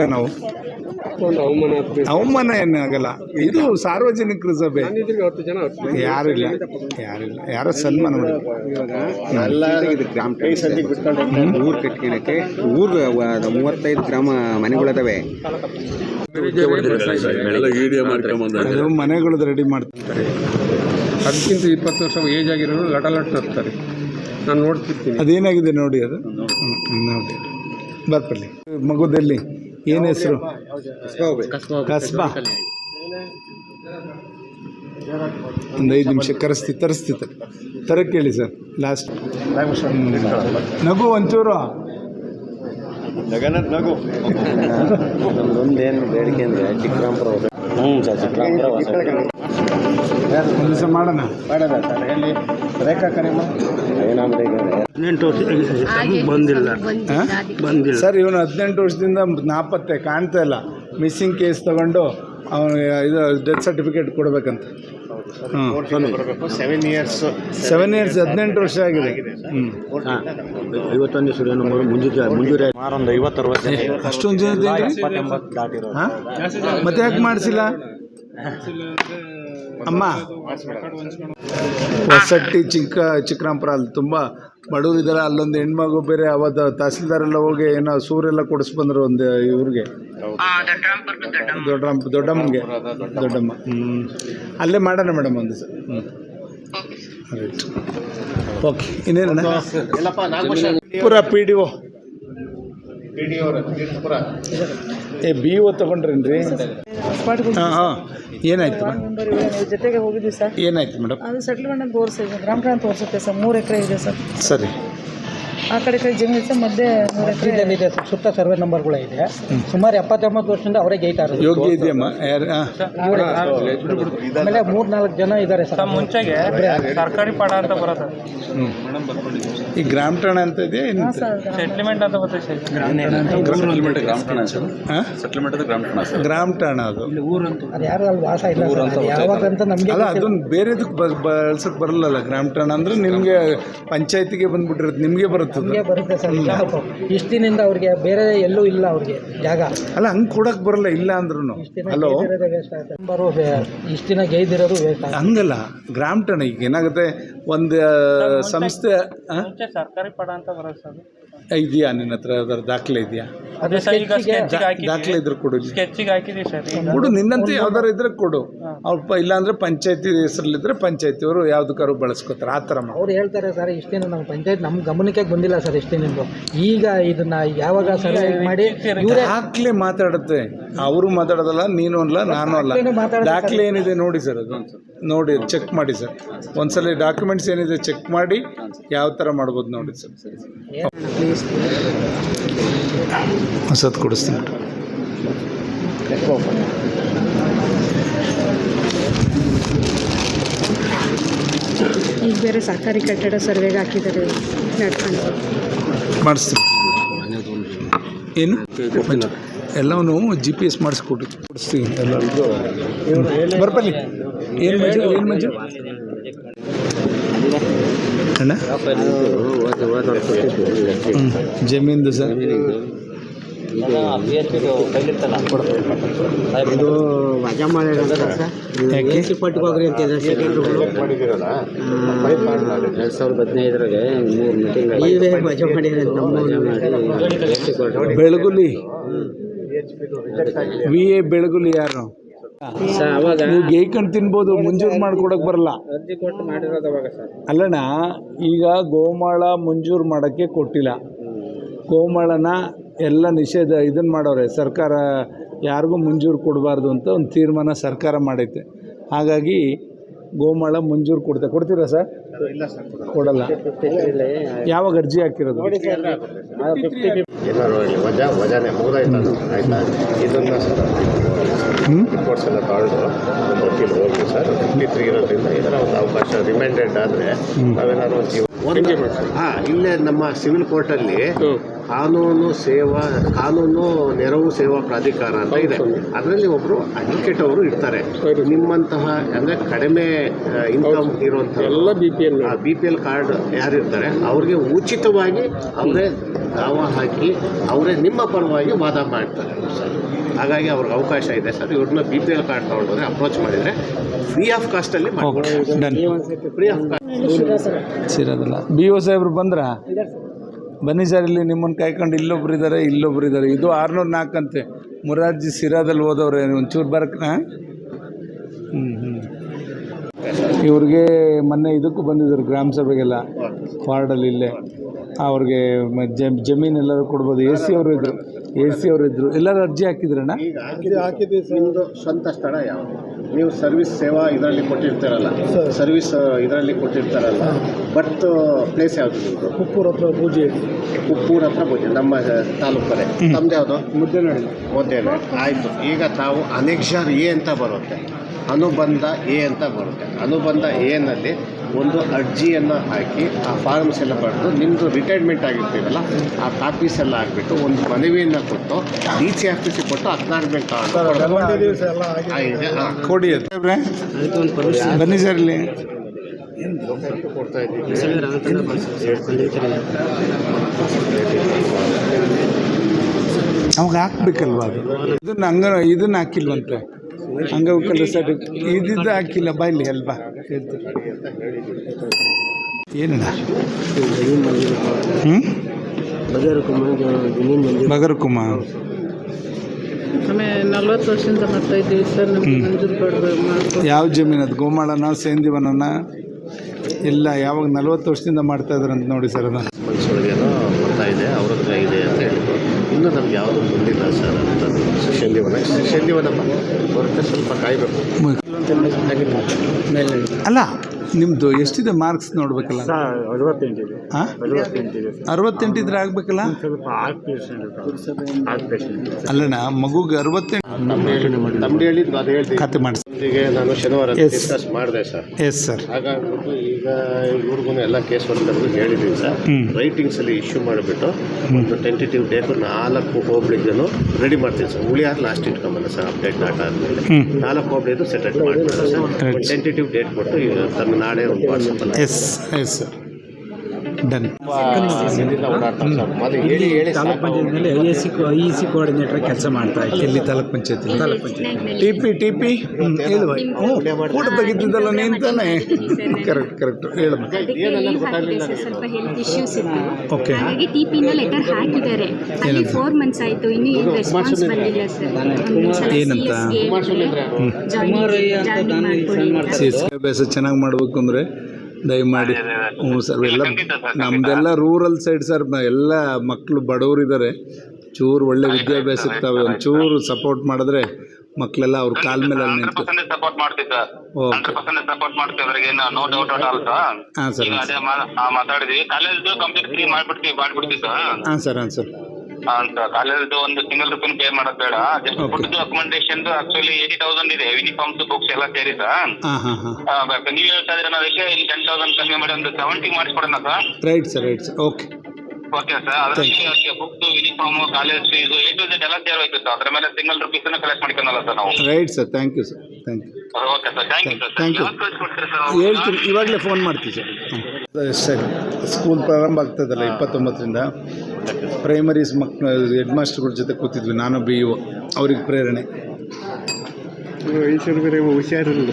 ಇಲ್ಲ ನಾವು. ಒಂದು ಅವಮಾನ ಏನಾಗಲ್ಲ ಇದು ಸಾರ್ವಜನಿಕರ ಸಭೆ. ಯಾರಿಲ್ಲ. ಯಾರಿಲ್ಲ. ಯಾರೋ ಸನ್ಮಾನ ಮಾಡಿ ಎಲ್ಲ ಇದು ಗ್ರಾಮ ಬಿಟ್ಕೊಂಡು ಊರು ಕಟ್ಕೊಳಕ್ಕೆ ಊರು ಮೂವತ್ತೈದು ಗ್ರಾಮ ಮನೆಗಳಿದಾವೆ. ಮನೆಗಳು ಮನೆಗಳದ್ದು ರೆಡಿ ಮಾಡ್ತಾರೆ. ಅದಕ್ಕಿಂತ ಇಪ್ಪತ್ತು ವರ್ಷ ಏಜ್ ಆಗಿರೋರು ಲಟ ಲಟ್ ನಗ್ತಾರೆ ನಾನು ನೋಡ್ತಿರ್ತೀನಿ. ಅದೇನಾಗಿದೆ ನೋಡಿ ಅದು? ಬರ್ಪಲ್ಲಿ ನೋಡಿ. ಮಗುದಲ್ಲಿ. ಏನು ಹೆಸರು? ಕಸ್ಬಾ. ಒಂದು ಐದು ನಿಮಿಷ ಕರೆಸ್ತಿ ತರಿಸ್ತಿ ತರಕ್ಕೆ ಕೇಳಿ ಸರ್ ಲಾಸ್ಟ್ ನಗು ಒಂಚೂರು. ಜಗನ್ನಾಥ್ ನಗು. ನಮ್ದೊಂದೇನು ಬೇಡಿಕೆ ಅಂದರೆ ಚಿಕ್ಕರಾಮಪುರ ಹ್ಞೂ ಸರ್ ಚಿಕ್ಕರಾಮಪುರ ಒಂದು ದಿವಸ ಮಾಡೋಣ. ಮಾಡೋಣ ಸರ್ ಎಲ್ಲಿ? ರೇಖಾ ವರ್ಷ ಹದಿನೆಂಟು ಬಂದಿಲ್ಲ. ಹಾ? ಸರ್ ಇವನು ಹದಿನೆಂಟು ವರ್ಷದಿಂದ ನಾಪತ್ತೆ ಕಾಣ್ತಾ ಇಲ್ಲ. ಮಿಸ್ಸಿಂಗ್ ಕೇಸ್ ತಗೊಂಡು ಅವನಿಗೆ ಇದು ಡೆತ್ ಸರ್ಟಿಫಿಕೇಟ್ ಕೊಡಬೇಕಂತ. ಸೆವೆನ್ ಇಯರ್ಸ್ ಸೆವೆನ್ ಇಯರ್ಸ್ ಹದಿನೆಂಟು ವರ್ಷ ಆಗಿದೆ. ಹ್ಞೂ ಐವತ್ತೊಂದು ಸೂರ್ಯನ ಮುಂಜೂರಿ ಅಷ್ಟೊಂದು ಜನ ಮತ್ತೆ ಯಾಕೆ ಮಾಡಿಸಿಲ್ಲ? ಅಮ್ಮ. ಹೊಸಟ್ಟಿ ಚಿಕ್ಕ ಚಿಕ್ಕರಾಂಪುರ ಅಲ್ಲಿ ತುಂಬ ಬಡವರು ಇದ್ದಾರೆ ಅಲ್ಲೊಂದು ಹೆಣ್ಮಗು ಬೇರೆ ಅವತ್ತು ತಹಸೀಲ್ದಾರೆಲ್ಲ ಹೋಗಿ ಏನೋ ಸೂರೆಲ್ಲ ಕೊಡಿಸ್ ಬಂದರು ಒಂದು ಇವ್ರಿಗೆ. ದೊಡ್ಡ ದೊಡ್ಡಮ್ಮನಿಗೆ ದೊಡ್ಡಮ್ಮ. ಹ್ಞೂ ಅಲ್ಲೇ ಮಾಡೋಣ ಮೇಡಮ್ ಒಂದು ಸರ್. ಹ್ಞೂ right okay ಇನ್ನೇನಣ್ಣ P D O P D ಅವರ ಏ ಬಿ ಒ ತಗೊಂಡ್ರೇನ್ರಿ? ಹಾಂ ಹಾಂ. ಏನಾಯ್ತು? ನೀವು ಜೊತೆಗೆ ಹೋಗಿದ್ವಿ ಸರ್? ಏನಾಯ್ತು ಮೇಡಮ್ ಅದು ಸೆಟ್ಲ್ಮೆಂಟ್ ಅಂತ ತೋರಿಸಿದೆ ಗ್ರಾಮ ಪ್ಲಾನ್ ತೋರಿಸುತ್ತೆ ಸರ್. ಮೂರು ಎಕರೆ ಇದೆ ಸರ್. ಸರಿ. ಆ ಕಡೆ ಈ ಕಡೆ ಜಮೀನು ಸಹ ಮಧ್ಯೆ ಇದೆ ಸರ್, ಸುತ್ತ ಸರ್ವೆ ನಂಬರ್ಗಳು ಇದೆ. ಸುಮಾರು ಎಪ್ಪತ್ತೊಂಬತ್ತು ವರ್ಷದಿಂದ ಅವರೇ ಗೈತಾ ಯೋಗ್ಯ ಇದೆಯಮ್ಮ? ಯಾರು ಆಮೇಲೆ ಮೂರ್ ನಾಲ್ಕು ಜನ ಇದ್ದಾರೆ ಸರ್. ಮುಂಚೆಗೆ ಸರ್ಕಾರಿ ಪಾಡ ಅಂತ ಬರುತ್ತೆ ಈ ಗ್ರಾಮ ಠಾಣ ಅಂತ ಇದೆ ಸೆಟ್ಲ್ಮೆಂಟ್ ಅಂತ ಬರುತ್ತೆ ಸರ್. ಹಾಂ? ಗ್ರಾಮ ಠಾಣ ಅದು. ಅದು ಯಾರು ಅಲ್ಲಿ ವಾಸ ಇಲ್ಲ ಯಾವಾಗ ಅಂತ ನಮಗೆ ಅಲ್ಲ ಅದನ್ನ ಬೇರೆದಕ್ಕೆ ಬಳಸಕ್ಕೆ ಬರಲ್ಲಲ್ಲ. ಗ್ರಾಮ ಠಾಣ ಅಂದ್ರೆ ನಿಮಗೆ ಪಂಚಾಯತಿಗೆ ಬಂದ್ಬಿಟ್ಟಿರುತ್ತೆ ನಿಮಗೆ ಬರುತ್ತೆ. ನಮಗೆ ಬರುತ್ತೆ ಸರ್ ಇಷ್ಟು ದಿನದಿಂದ ಅವ್ರಿಗೆ ಬೇರೆ ಎಲ್ಲೂ ಇಲ್ಲ ಅವ್ರಿಗೆ ಜಾಗ. ಅಲ್ಲ ಹಂಗ್ ಕೊಡಕ್ಕೆ ಬರಲ್ಲ ಇಲ್ಲ ಅಂದ್ರೂ ಇಷ್ಟ್ ದಿನ ಹಲೋ? ಆಗುತ್ತೆ. ನಂಬರು ದಿನ ಗೈದಿರೋದು ವೇಸ್ಟ್ ಆಗುತ್ತೆ. ಹಂಗಲ್ಲ ಗ್ರಾಮ ಟನ್ ಈಗ ಏನಾಗುತ್ತೆ? ಒಂದು ಸಂಸ್ಥೆ? ಸರ್ಕಾರಿ ಪಡ ಅಂತ ಬರುತ್ತೆ ಸರ್. ಇದೆಯಾ ನಿನ್ನ ಹತ್ರ? ಅದರ ದಾಖಲೆ ಇದೆಯಾ? ಅದೇ ಸರ್ ಈಗ ಸ್ಕೆಚ್ಗೆ ಹಾಕಿದ್ವಿ ದಾಖಲೆ ಇದ್ರೆ ಕೊಡು. ಸ್ಕೆಚ್ಗೆ ಹಾಕಿದ್ದೀವಿ ಸರ್ ಕೊಡು ನಿನ್ನಂತೆ ಯಾವ್ದಾರು ಇದ್ರೆ ಕೊಡು. ಅವ್ರ ಇಲ್ಲಾಂದ್ರೆ ಪಂಚಾಯತಿ ಹೆಸರಲ್ಲಿದ್ರೆ ಪಂಚಾಯತಿಯವರು ಯಾವ್ದಕ್ಕಾದ್ರು ಬಳಸ್ಕೋತಾರೆ ಆ ಥರ ಮಾಡಿ. ಅವ್ರು ಹೇಳ್ತಾರೆ ಸರ್ ಇಷ್ಟೇನು ನಮ್ಮ ಪಂಚಾಯತ್ ನಮ್ಮ ಗಮನಕ್ಕೆ ಬಂದಿಲ್ಲ ಸರ್ ಇಷ್ಟು ದಿನದ್ದು ಈಗ ಇದನ್ನ ಯಾವಾಗ ಸರ್ವೆ ಮಾಡಿ ಇವರೇ ದಾಖಲೆ ಮಾತಾಡುತ್ತೆ. ಅವರು ಮಾತಾಡೋದಲ್ಲ ನೀನು ಅಲ್ಲ ನಾನು ಅಲ್ಲ. ದಾಖಲೆ ಏನಿದೆ ನೋಡಿ ಸರ್ ಅದು. ನೋಡಿ ಚೆಕ್ ಮಾಡಿ ಸರ್. ಒಂದ್ಸಲ ಡಾಕ್ಯುಮೆಂಟ್ಸ್ ಏನಿದೆ ಚೆಕ್ ಮಾಡಿ ಯಾವ ಥರ ಮಾಡ್ಬೋದು ನೋಡಿ ಸರ್. ಹೊಸತ್ ಹೊಸದು ಕೊಡಿಸ್ತೀನಿ. ಈಗ ಬೇರೆ ಸರ್ಕಾರಿ ಕಟ್ಟಡ ಸರ್ವೆಗೆ ಹಾಕಿದ್ದಾರೆ. ಮಾಡಿಸ್ತೀನಿ. ಏನು? ಎಲ್ಲವನ್ನು ಜಿ ಪಿ ಎಸ್ ಮಾಡಿಸ್ಕೊಟ್ಟು ಕೊಡಿಸ್ತೀವಿ ಎಲ್ಲ ಬರ್ಬಲ್ಲಿ ಏನು ಮಜು ಏನು ಮಜು ಅಣ್ಣ? ಹ್ಞೂ ಜಮೀನ್ದು ಸರ್. ಇದು ವಜಾ ಮಾಡಿ ಹೋಗ್ರಿ ಅಂತ ಎರಡ್ ಸಾವಿರದ ಹದಿನೈದರಾಗೆ ಮೂರು ಮೀಟಿಂಗ್ ನೀವೇ ವಜಾ ಮಾಡಿದ್ರೆ ನಮ್ಮ ಬೆಳಗುಲಿ. ವಿ ಎ ಬೆಳಗುಲಿ ಯಾರು? ಅವಾಗ ನೀವು ಗೇಯ್ಕೊಂಡು ತಿನ್ಬೋದು ಮುಂಜೂರು ಮಾಡ್ಕೊಡಕ್ ಬರಲ್ಲ. ಅಲ್ಲಣ್ಣ ಈಗ ಗೋಮಾಳ ಮಂಜೂರು ಮಾಡೋಕ್ಕೆ ಕೊಟ್ಟಿಲ್ಲ. ಗೋಮಾಳನ ಎಲ್ಲ ನಿಷೇಧ ಇದನ್ನು ಮಾಡೋರೆ. ಸರ್ಕಾರ ಯಾರಿಗೂ ಮುಂಜೂರು ಕೊಡಬಾರ್ದು ಅಂತ ಒಂದು ತೀರ್ಮಾನ ಸರ್ಕಾರ ಮಾಡೈತೆ. ಹಾಗಾಗಿ ಗೋಮಾಳ ಮಂಜೂರು ಕೊಡ್ತೆ. ಕೊಡ್ತೀರಾ ಸರ್? ಕೊಡಲ್ಲ. ಯಾವಾಗ ಅರ್ಜಿ ಹಾಕಿರೋದು? ಇಲ್ಲಿ ರಿಮೈಂಡೆಡ್ ಆದರೆ ನಾವೇನಾದ್ರು ಹಾಂ ಇಲ್ಲೇ ನಮ್ಮ ಸಿವಿಲ್ ಕೋರ್ಟಲ್ಲಿ ಕಾನೂನು ಸೇವಾ ಕಾನೂನು ನೆರವು ಸೇವಾ ಪ್ರಾಧಿಕಾರ ಅಂತ ಇದೆ. ಅದರಲ್ಲಿ ಒಬ್ಬರು ಅಡ್ವೊಕೇಟ್ ಅವರು ಇರ್ತಾರೆ. ನಿಮ್ಮಂತಹ ಅಂದರೆ ಕಡಿಮೆ ಇನ್ಕಮ್ ಇರುವಂಥ ಎಲ್ಲ B P L B P L card ಯಾರು ಇರ್ತಾರೆ ಅವ್ರಿಗೆ ಉಚಿತವಾಗಿ ಅವರೇ ದಾವ ಹಾಕಿ ಅವರೇ ನಿಮ್ಮ ಪರವಾಗಿ ವಾದ ಮಾಡ್ತಾರೆ. ಸರ್ ಹಾಗಾಗಿ ಅವ್ರಿಗೆ ಅವಕಾಶ ಇದೆ ಸರ್. ಇವ್ರನ್ನ ಬಿ ಪಿ ಎಲ್ ಕಾರ್ಡ್ ತೊಗೊಂಡೋದ್ರೆ ಅಪ್ರೋಚ್ ಮಾಡಿದರೆ ಫ್ರೀ ಆಫ್ ಕಾಸ್ಟಲ್ಲಿ ಫ್ರೀ ಆಫ್ ಕಾಸ್ಟ್ ಸಿರೋದಿಲ್ಲ ಬಿ ಒ ಸಾಹೇಬ್ರು ಬಂದ್ರಾ? ಬನ್ನಿ ಸರ್, ಇಲ್ಲಿ ನಿಮ್ಮನ್ನು ಕಾಯ್ಕೊಂಡು ಇಲ್ಲೊಬ್ರು ಇದ್ದಾರೆ ಇಲ್ಲೊಬ್ರು ಇದ್ದಾರೆ ಇದು ಆರುನೂರು ನಾಲ್ಕಂತೆ ಮುರಾರ್ಜಿ ಸಿರಾದಲ್ಲಿ ಹೋದವ್ರೆ, ಒಂಚೂರು ಬರಕ್ನ? ಹ್ಞೂ ಹ್ಞೂ ಇವ್ರಿಗೆ ಮೊನ್ನೆ ಇದಕ್ಕೂ ಬಂದಿದ್ದರು ಗ್ರಾಮ ಸಭೆಗೆಲ್ಲ, ವಾರ್ಡಲ್ಲಿ ಇಲ್ಲೇ. ಅವ್ರಿಗೆ ಜಮೀನು ಎಲ್ಲರೂ ಕೊಡ್ಬೋದು. ಎ ಸಿ ಅವರು ಇದ್ದರು ಎ ಸಿ ಅವರು ಇದ್ದರು ಎಲ್ಲರೂ ಅರ್ಜಿ ಹಾಕಿದ್ರಣ್ಣ? ಸ್ವಂತ ಸ್ಥಳ ಯಾವುದು? ನೀವು ಸರ್ವಿಸ್ ಸೇವಾ ಇದರಲ್ಲಿ ಕೊಟ್ಟಿರ್ತಾರಲ್ಲ? ಸರ್ವಿಸ್ ಇದರಲ್ಲಿ ಕೊಟ್ಟಿರ್ತಾರಲ್ಲ? ಬಟ್ ಪ್ಲೇಸ್ ಯಾವುದು ನಿಮ್ಮದು ಉಪ್ಪೂರ್ ಹತ್ರ ಪೂಜೆ ಉಪ್ಪೂರ್ ಹತ್ರ ಪೂಜೆ ನಮ್ಮ ತಾಲೂಕಲ್ಲೇ. ನಮ್ದು ಯಾವುದು? ಮುದ್ದೆನಹಳ್ಳಿ. ಮುದ್ದೆ ಆಯಿತು. ಈಗ ತಾವು ಅನೆಕ್ಷರ್ ಎ ಅಂತ ಬರುತ್ತೆ. ಅನುಬಂಧ ಎ ಅಂತ ಬರುತ್ತೆ. ಅನುಬಂಧ ಎನಲ್ಲಿ ಒಂದು ಅರ್ಜಿಯನ್ನು ಹಾಕಿ ಆ ಫಾರ್ಮ್ಸ್ ಎಲ್ಲ ಬರೆದು ನಿಮ್ಮದು ರಿಟೈರ್ಮೆಂಟ್ ಆಗಿರ್ತೀವಲ್ಲ ಆ ಕಾಪೀಸ್ ಎಲ್ಲ ಹಾಕ್ಬಿಟ್ಟು ಒಂದು ಮನವಿಯನ್ನು ಕೊಟ್ಟು ಡಿ ಸಿ ಆಫೀಸಿಗೆ ಕೊಟ್ಟು ಅಕ್ನಾರ್ಮೆಂಟ್ ಕೊಡಿ ಬನ್ನಿ ಸರ್ ಇಲ್ಲಿ. ಕೊಡ್ತಾ ಇದ್ದೀವಿ ಹಾಕ್ಬೇಕಲ್ವಾ ಅದು? ಇದನ್ನ ಹಂಗ ಇದನ್ನ ಹಾಕಿಲ್ವಂತೆ? ಅಂಗವಿಕಲ ಸರ್ಟಿಫಿಕೇಟ್ ಇದಿದ್ದು ಹಾಕಿಲ್ಲ ಬಾಯಿಲಿ ಅಲ್ವಾ? ಏನಣ್ಣ ಹ್ಞೂ ಬಗರ್ಕುಮಾರ್ ಆಮೇಲೆ ನಲ್ವತ್ತು ವರ್ಷದಿಂದ ಮಾಡ್ತಾ ಇದ್ದೀವಿ ಸರ್ ನಮ್ಗೆ ಯಾವ ಜಮೀನು ಅದು ಗೋಮಾಳನ ಸೇಂದಿವನನ? ಇಲ್ಲ ಯಾವಾಗ ನಲ್ವತ್ತು ವರ್ಷದಿಂದ ಮಾಡ್ತಾ ಇದ್ರಂತ ಅಂತ ನೋಡಿ ಸರ್ ಅದನ್ನು ಮನ್ಸೊಳಗೇನೋ ಬರ್ತಾ ಇದೆ ಅವ್ರ ಹತ್ರ ಇದೆ ಅಂತ ಹೇಳಿದ್ರು ಇನ್ನೂ ನಮ್ಗೆ ಯಾವುದೂ ಬಂದಿಲ್ಲ ಸರ್ ಅಂತ ಶಲ್ಯವನ ಶಲ್ಯವನ ಬರುತ್ತೆ ಸ್ವಲ್ಪ ಕಾಯಬೇಕು. ಅಲ್ಲ ನಿಮ್ಮದು ಎಷ್ಟಿದೆ ಮಾರ್ಕ್ಸ್ ನೋಡ್ಬೇಕಲ್ಲ? ಅರವತ್ತೆಂಟಿದೆ ಹಾಂ ಅರವತ್ತೆಂಟಿದೆ ಅರವತ್ತೆಂಟಿದ್ರೆ ಆಗ್ಬೇಕಲ್ಲ? ಹಾರ್ಟ್ ಹಾರ್ಟ್ ಅಲ್ಲಣ್ಣ ಮಗುಗೆ ಅರವತ್ತೆಂಟು ನಮ್ದು ನಮ್ದು ಹೇಳಿದ್ದು ಅದು ಹೇಳ್ತೀವಿ ಖಾತೆ ಮಾಡಿಸಿ. ನಾನು ಶನಿವಾರ Yes. ಡಿಸ್ಕಸ್ ಮಾಡಿದೆ ಸರ್. ಎಸ್ ಸರ್ ಹಾಗಾಗ್ಬಿಟ್ಟು ಈಗ ಇವ್ರಿಗೂ ಎಲ್ಲ ಕೇಸ್ ವರ್ಕರ್ಗೂ ಹೇಳಿದ್ದೀನಿ ಸರ್. ಹ್ಮ್. ರೈಟಿಂಗ್ಸಲ್ಲಿ ಇಶ್ಯೂ ಮಾಡಿಬಿಟ್ಟು ಒಂದು ಟೆಂಟೇಟಿವ್ ಡೇಟು ನಾಲ್ಕು ಹೋಬ್ಳಿಗೂ ರೆಡಿ ಮಾಡ್ತೀನಿ ಸರ್. ಉಳಿಯಾರು ಲಾಸ್ಟ್ ಇಟ್ಕೊಂಬಲ್ಲ ಸರ್ ಅಪ್ಡೇಟ್ ಡಾಟಾ ಆದಮೇಲೆ. ಹ್ಮ್. ನಾಲ್ಕು ಹೋಬ್ಳಿದು ಸೆಟಲ್ ಮಾಡ್ಬಿಟ್ಟು ಸರ್. Right. ಒಂದು ಟೆಂಟೇಟಿವ್ ಡೇಟ್ ಕೊಟ್ಟು ಈಗ ತನ್ನ ನಾಳೆ ಒಂದು ವಾಟ್ಸಪ್ಪಲ್ಲಿ ಎಸ್ ಎಸ್ ಸರ್ ಡನ್ ಓಡಾಡ್ತಾರೆ ಸರ್ ಮೊದಲು ಹೇಳಿ ಹೇಳಿ ತಾಲೂಕ್ ಪಂಚಾಯತ್. ಮೇಲೆ I S C I C coordinator ಕೆಲಸ ಮಾಡ್ತಾ ಇದ್ದೆ ಇಲ್ಲಿ ತಾಲೂಕ್ ಪಂಚಾಯತಿ ಟಿ ಪಿ ಟಿ ಪಿ ಹೇಳುವ ಹ್ಞೂ ಫೋಟೋ ತೆಗಿತಿದ್ದಲ್ಲ ನೀನು ತಾನೇ ಕರೆಕ್ಟ್ ಕರೆಕ್ಟ್ ಸ್ವಲ್ಪ ಹೆಲ್ತ್ ಇಶ್ಯೂಸ್ ಇತ್ತು. ಹಾಗಾಗಿ ಟಿ ಪಿನ ಲೆಟರ್ ಹಾಕಿದ್ದಾರೆ. ಅಲ್ಲಿ ಫೋರ್ ಮಂತ್ಸ್ ಆಯ್ತು ಇನ್ನೂ ಏನು ರೆಸ್ಪಾನ್ಸ್ ಬಂದಿಲ್ಲ ಸರ್. ಏನಂತ? ಸಿ ಎಸ್ ಸಿ ಅಭ್ಯಾಸ ಚೆನ್ನಾಗಿ ಮಾಡಬೇಕು ಅಂದರೆ ದಯಮಾಡಿ. ಹ್ಞೂ ಸರ್ ಎಲ್ಲ ನಮ್ದೆಲ್ಲ ರೂರಲ್ ಸೈಡ್ ಸರ್ ಎಲ್ಲ ಮಕ್ಕಳು ಬಡವರಿದ್ದಾರೆ. ಚೂರು ಒಳ್ಳೆ ವಿದ್ಯಾಭ್ಯಾಸ ಇರ್ತಾವೆ. ಒಂಚೂರು ಸಪೋರ್ಟ್ ಮಾಡಿದ್ರೆ ಮಕ್ಕಳೆಲ್ಲ ಅವ್ರ ಕಾಲ್ ಮೇಲೆ ನಿಂತು ಸಪೋರ್ಟ್ ಮಾಡ್ತೀವಿ ಸರ್. ಹಂಡ್ರೆಡ್ ಪರ್ಸೆಂಟ್ ಸಪೋರ್ಟ್ ಮಾಡ್ತೀವಿ ಅದ್ರಾಗ ಏನು no doubt at all sir. ಹಾಂ ಸರ್ ಈಗ ಅದೇ ಮಾತಾಡಿದ್ವಿ. ಕಾಲೇಜ್ ಕಂಪ್ಲೀಟ್ ಫ್ರೀ ಮಾಡ್ಬಿಡ್ತೀವಿ ಮಾಡ್ಬಿಡ್ತೀವಿ ಸರ್. ಹಾಂ ಸರ್ ಹಾಂ ಸರ್. ಹಾಂ ಸರ್ ಕಾಲೇಜ್ದು ಒಂದು ಸಿಂಗಲ್ ರುಪೀನ್ ಪೇ ಮಾಡೋದು ಬೇಡ. Just. Food accommodation actually eighty thousand ಇದೆ. ಯೂನಿಫಾರ್ಮ್ಸ್ ಬುಕ್ಸ್ ಎಲ್ಲ ಸೇರಿ ಸರ್ ನೀವು ಹೇಳ್ತಾ ಇದ್ರೆ ನಾವು ಅದಕ್ಕೆ ಇಲ್ಲಿ ಟೆನ್ ತೌಸಂಡ್ ಕಮ್ಮಿ ಮಾಡಿ ಒಂದು seventy ಮಾಡಿಸ್ಕೊಡೋಣ sir. Right sir right sir okay okay sir ಅದರಲ್ಲಿ books uniform college fees A to Z ಎಲ್ಲ ಸೇರ್ ಹೋಯ್ತು ಸರ್ ಅದ್ರ ಮೇಲೆ ಸಿಂಗಲ್ ರುಪೀಸ್ ಕಲೆಕ್ಟ್ ಮಾಡ್ಕೊಂಡಲ್ಲ ಸರ್ ನಾವು. Right sir thank you sir thank you thank you ಹೇಳ್ತೀನಿ ಇವಾಗಲೇ ಫೋನ್ ಮಾಡ್ತೀವಿ ಸರ್. ಸ್ಕೂಲ್ ಪ್ರಾರಂಭ ಆಗ್ತದಲ್ಲ ಇಪ್ಪತ್ತೊಂಬತ್ತರಿಂದ. ಪ್ರೈಮರೀಸ್ ಮಕ್ ಹೆಡ್ ಮಾಸ್ಟರ್ಗಳ ಜೊತೆ ಕೂತಿದ್ವಿ ನಾನು ಬಿ ಇ ಓ ಅವ್ರಿಗೆ ಪ್ರೇರಣೆ. ಹುಷಾರಿರಲಿಲ್ಲ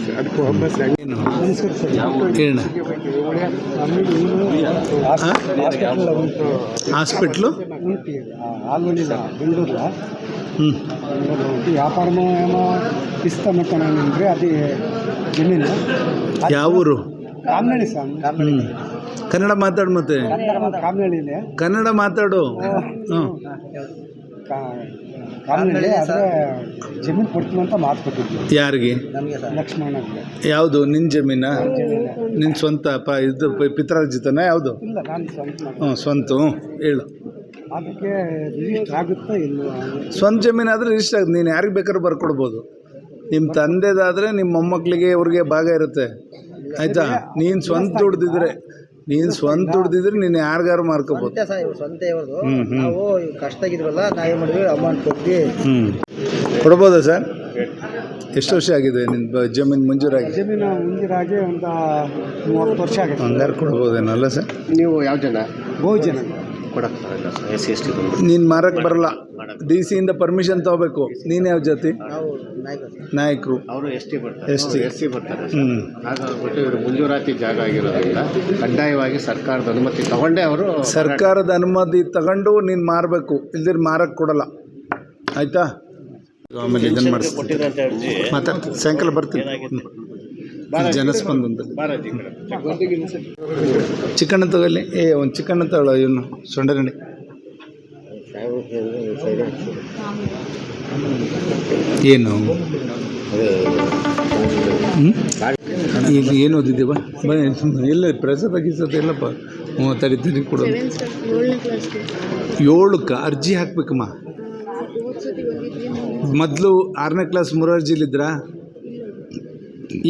ಹಾಸ್ಪಿಟ್ಲು ವ್ಯಾಪಾರಮ ಇಷ್ಟ ಮತ್ತು ನಾನು ಅದೇ ಹೆಣ್ಣಿನ ಯಾವ ಊರು? ಕಾಮನಳ್ಳಿ ಸರ್ ಕನ್ನಡ ಮಾತಾಡು ಮತ್ತೆ. ಕಾಮನಳ್ಳಿಲಿ. ಕನ್ನಡ ಮಾತಾಡು. ಹ್ಞೂ ಕಾಮನಳ್ಳಿ ಆದರೆ ಜಮೀನು ಕೊಡ್ತೀನಿ ಅಂತ ಮಾತು ಕೊಟ್ಟಿದ್ವಿ ಯಾರಿಗೆ? ಲಕ್ಷ್ಮಣನಿಗೆ. ಯಾವುದು? ನಿನ್ನ ಜಮೀನ? ನಿನ್ನ ಸ್ವಂತ ಪ ಇದು ಪಿತ್ರಾರ್ಜಿತನ? ಯಾವುದು? ಹ್ಞೂ ಸ್ವಂತ ಹೇಳು. ಅದಕ್ಕೆ ರಿಜಿಸ್ಟರ್ ಆಗುತ್ತಾ ಇಲ್ವಾ ಸ್ವಂತ ಜಮೀನಾದರೆ ರಿಜಿಸ್ಟರ್ ಆಗುತ್ತೆ. ನೀನು ಯಾರಿಗೆ ಬೇಕಾದ್ರೂ ಬರ್ಕೊಡ್ಬೋದು. ನಿಮ್ಮ ತಂದೆದಾದರೆ ನಿಮ್ಮ ಮೊಮ್ಮಕ್ಕಳಿಗೆ ಇವ್ರಿಗೆ ಭಾಗ ಇರುತ್ತೆ. ಆಯಿತಾ? ನೀನು ಸ್ವಂತ ದುಡ್ದಿದ್ರೆ ನೀನು ಸ್ವಂತ ದುಡ್ದಿದ್ರೆ ನೀನು ಯಾರಿಗಾರು ಮಾರ್ಕೋಬೋದು. ಸ್ವಂತ ಸರ್ ಇವ್ರು ಸ್ವಂತ ಇವ್ರದ್ದು ಹ್ಮ್, ಹ್ಮ್. ನಾವು ಕಷ್ಟ ಆಗಿದ್ವಲ್ಲ ನಾವೇನು ಮಾಡಿದ್ವಿ? ಅಮೌಂಟ್ ಕೊಟ್ಟು ಹ್ಞೂ ಕೊಡ್ಬೋದಾ ಸರ್? ಎಷ್ಟು ವರ್ಷ ಆಗಿದೆ ನಿನ್ನ ಜಮೀನು ಮಂಜೂರಾಗಿ? ಜಮೀನು ಮುಂದಿರಾಗಿ ಒಂದು ಮೂವತ್ತು ವರ್ಷ ಆಗಿದೆ. ಹಂಗಾರು ಕೊಡ್ಬೋದೇನಲ್ಲ ಸರ್? ನೀವು ಯಾವ ಜನ? ಬಹು ಜನ ಕೊಡಕ್ಕಾಗಲ್ಲ ಸರ್ ಎಸ್ ಟಿ ನೀನು ಮಾರಕ್ಕೆ ಬರಲ್ಲ. ಡಿ ಸಿಯಿಂದ ಪರ್ಮಿಷನ್ ತಗೋಬೇಕು. ನೀನು ಯಾವ ಜಾತಿ? ನಾಯಕರು. ಅವರು ಎಸ್ ಟಿ ಬರ್ತಾರೆ. ಎಸ್ ಸಿ ಬರ್ತಾರೆ. ಹಾಗಾಗ್ಬಿಟ್ಟು ಇವರು ಮಂಜೂರಾತಿ ಜಾಗ ಆಗಿರೋದ್ರಿಂದ ಕಡ್ಡಾಯವಾಗಿ ಸರ್ಕಾರದ ಅನುಮತಿ ತಗೊಂಡೇ ಅವರು ಸರ್ಕಾರದ ಅನುಮತಿ ತಗೊಂಡು ನೀನು ಮಾರಬೇಕು. ಇಲ್ದಿರ ಮಾರಕ್ಕೆ ಕೊಡಲ್ಲ. ಆಯಿತಾ? ಆಮೇಲೆ ಇದನ್ನು ಮಾಡಿಸ್ತೀನಿ ಮಾತಾಡ್ತೀನಿ. ಸಾಯಂಕಾಲ ಬರ್ತೀನಿ. ಜನಸ್ಪಂದನದಲ್ಲಿ. ಚಿಕನ್ ತಗೊಳ್ಳಿ ಏ ಒಂದು ಚಿಕನ್ ತಗೊಳ್ಳೋ ಇವನು ಸೊಂಡಗಣಿ ಏನು? ಈಗ ಇಲ್ಲಿ ಏನು ಓದಿದ್ದೀವ? ಎಲ್ಲ ಇಲ್ಲ ಪ್ರಸಾದ ಗೀಸದ ಇಲ್ಲಪ್ಪ. ಮೂವತ್ತೈದು ತಡಿ ತಡಿ ಕೊಡೋದು ಏಳಕ್ಕೆ ಅರ್ಜಿ ಹಾಕ್ಬೇಕಮ್ಮ. ಮೊದಲು ಆರನೇ ಕ್ಲಾಸ್ ಮುರಾರ್ಜಿಲಿದ್ರಾ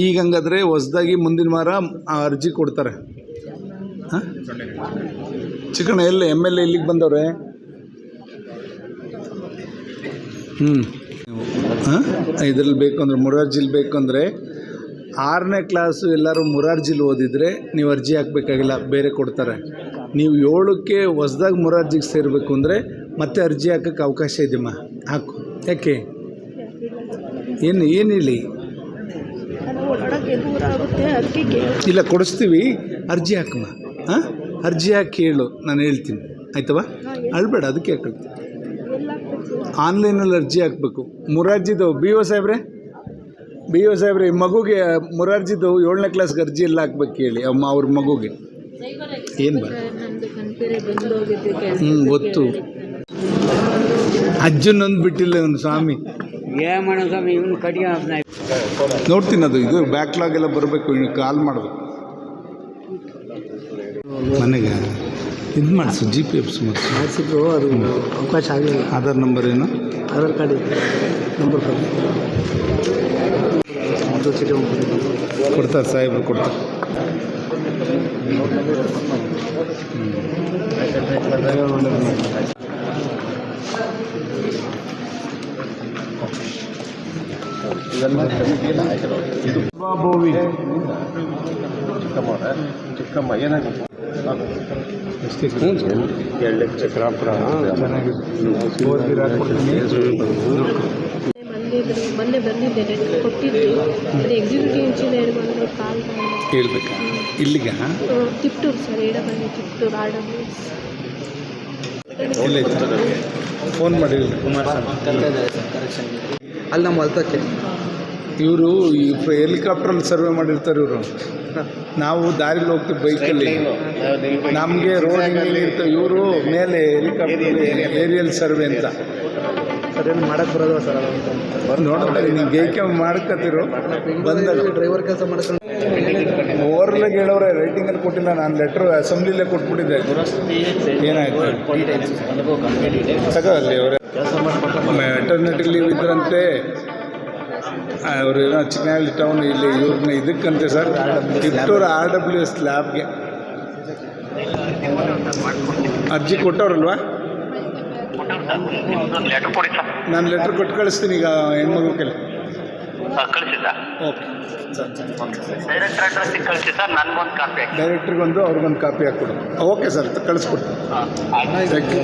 ಈಗ ಹಂಗಾದ್ರೆ ಹೊಸ್ದಾಗಿ ಮುಂದಿನ ವಾರ ಅರ್ಜಿ ಕೊಡ್ತಾರೆ. ಹಾಂ? ಚಿಕ್ಕಣ್ಣ, ಎಲ್ಲ? ಎಂ ಎಲ್ ಎ ಇಲ್ಲಿಗೆ ಬಂದವ್ರೆ. ಹ್ಞೂ ಹಾಂ? ಇದ್ರಲ್ಲಿ ಬೇಕು ಅಂದರೆ ಮುರಾರ್ಜಿಲಿ ಅಂದರೆ ಆರನೇ ಕ್ಲಾಸು ಎಲ್ಲರೂ ಮುರಾರ್ಜಿಲಿ ಓದಿದರೆ ನೀವು ಅರ್ಜಿ ಹಾಕಬೇಕಾಗಿಲ್ಲ, ಬೇರೆ ಕೊಡ್ತಾರೆ. ನೀವು ಏಳಕ್ಕೆ ಹೊಸ್ದಾಗಿ ಮುರಾರ್ಜಿಗೆ ಸೇರಬೇಕು ಅಂದರೆ ಮತ್ತೆ ಅರ್ಜಿ ಹಾಕೋಕ್ಕೆ ಅವಕಾಶ ಇದೆಯಮ್ಮ. ಹಾಕು. ಯಾಕೆ? ಏನು ಏನು ಹೇಳಿ? ಓಡಾಡೋಕ್ಕೆ ದೂರ ಆಗುತ್ತೆ ಅದಕ್ಕೆ ಕೇಳಿ. ಇಲ್ಲ ಕೊಡಿಸ್ತೀವಿ. ಅರ್ಜಿ ಹಾಕಮ್ಮ. ಹಾಂ ಅರ್ಜಿ ಹಾಕಿ ಹೇಳು ನಾನು ಹೇಳ್ತೀನಿ. ಆಯ್ತವಾ? ಅಳ್ಬೇಡ ಅದಕ್ಕೆ ಯಾಕೆ ಹೇಳ್ತೀನಿ ಆನ್ಲೈನಲ್ಲಿ ಅರ್ಜಿ ಹಾಕಬೇಕು. ಮುರಾರ್ಜಿದು ಬಿ ಒ ಸಾಹೇಬ್ರೆ? ಬಿ ಒ ಸಾಹೇಬ್ರೆ ಈ ಮಗುಗೆ ಮುರಾರ್ಜಿದು ಏಳನೇ ಕ್ಲಾಸ್ಗೆ ಅರ್ಜಿ ಎಲ್ಲ ಹಾಕ್ಬೇಕು ಹೇಳಿ ಅಮ್ಮ ಅವ್ರ ಮಗುಗೆ. ಏನು ಬರ ಹ್ಞೂ ಗೊತ್ತು. ಅಜ್ಜನೊಂದು ಬಿಟ್ಟಿಲ್ಲ ಅವನು ಸ್ವಾಮಿ. ಏನು ಮಾಡೋ ಸ್ವಾಮಿ ಇವನು ಕಡಿಗೆ ನೋಡ್ತೀನಿ ಅದು ಇದು ಬ್ಯಾಕ್ಲಾಗ್ ಎಲ್ಲ ಬರಬೇಕು ಇನ್ನು ಕಾಲ್ ಮಾಡಬೇಕು. ನನಗೆ ಇದು ಮಾಡಿಸು ಜಿ ಪಿ ಎಫ್ಸ್ ಮಾಡಿಸು. ಮಾಡಿಸಿದ್ರು ಅದು ಅವಕಾಶ ಆಗಲಿಲ್ಲ. ಆಧಾರ್ ನಂಬರ್ ಏನು? ಆಧಾರ್ ಕಾರ್ಡ್ ನಂಬರ್ ನಂಬರ್ ಕೊಡ್ತಾರೆ ಸಾಹೇಬ್ರು ಕೊಡ್ತಾರೆ. ಹೋಗ್ಬಿಟ್ಟು ಕೊಡ್ತಾರೆ ಬಾಬೋವಿ ಚಿಕ್ಕಮ್ಮ ಚಿಕ್ಕಮ್ಮ ಏನಾಗುತ್ತೆ ಎರಡು ಲಕ್ಷ ಮೊನ್ನೆ ಅದು ಎಕ್ಸಿಕ್ಯೂಟಿವ್ ಇಂಜಿನಿಯರ್ ಕಾಲ್ ಮಾಡಿ ಹೇಳ್ಬೇಕಾ ಇಲ್ಲಿಗ ತಿಪ್ಟೂರು ಸರ್ ಏಡ ಬಂದು ತಿಪ್ಟೂರು ಆರ್ ಡಬ್ಲ್ಯೂ ಎಲ್ಲೈತೆ ಫೋನ್ ಮಾಡಿ ಅಲ್ಲಿ ನಮ್ಮ ಹೊಲ್ತಕ್ಕೆ ಇವರು ಈ ಹೆಲಿಕಾಪ್ಟ್ರಲ್ಲಿ ಸರ್ವೆ ಮಾಡಿರ್ತಾರೆ ಇವರು. ನಾವು ದಾರಿಲಿ ಹೋಗ್ತೀವಿ ಬೈಕಲ್ಲಿ ನಮಗೆ ರೋಡ್ ಇರ್ತವೆ ಇವರು ಮೇಲೆ ಹೆಲಿಕಾಪ್ಟರ್ ಏರಿಯಲ್ ಸರ್ವೆ ಅಂತ. ಅದೇನು ಮಾಡಕ್ಕೆ ಬರೋದು ಸರ್ ನೋಡ್ತಾರೆ ನೀವು ಗೇಕೆ ಮಾಡ್ಕತ್ತಿರು ಬಂದಾಗ ಡ್ರೈವರ್ ಕೆಲಸ ಮಾಡ್ಕೊಂಡು ಓವರ್ಲಾಗ ಹೇಳೋರೆ ರೈಟಿಂಗಲ್ಲಿ ಕೊಟ್ಟಿಲ್ಲ ನಾನು ಲೆಟ್ರ್ ಅಸೆಂಬ್ಲಿಲೇ ಕೊಟ್ಬಿಟ್ಟಿದ್ದೆ. ಏನಾಯ್ತು? ಸಗ ಅಲ್ಲಿ ಅವರೇ. ಮೆಟರ್ನಿಟಿ ಲೀವ್ ಇದ್ರಂತೆ. ಅವರು ಚಿಕ್ಕನಹಳ್ಳಿ ಟೌನ್ ಇಲ್ಲಿ ಇವ್ರನ್ನ ಇದಕ್ಕಂತೆ sir. Tiptur R W S ಲ್ಯಾಬ್ಗೆ ಅರ್ಜಿ ಕೊಟ್ಟವ್ರಲ್ವಾ? ನಾನು ಲೆಟ್ರ್ ಕೊಟ್ಟು ಕಳಿಸ್ತೀನಿ ಈಗ ಹೆಣ್ಮಗು ಕೆಲ. ಕಳಿಸಿ ಸರ್. ಓಕೆ ಡೈರೆಕ್ಟರ್ ಅಡ್ರೆಸ್ಸಿಗೆ ಕಳಿಸಿ ಸರ್ ನನಗೊಂದು ಕಾಪಿ ಹಾಕಿ. ಡೈರೆಕ್ಟ್ರಿಗೊಂದು ಅವ್ರಿಗೊಂದು ಕಾಪಿ ಹಾಕ್ಕೊಡು. ಓಕೆ ಸರ್ ಕಳಿಸ್ಕೊಡ್ತೀನಿ. Thank you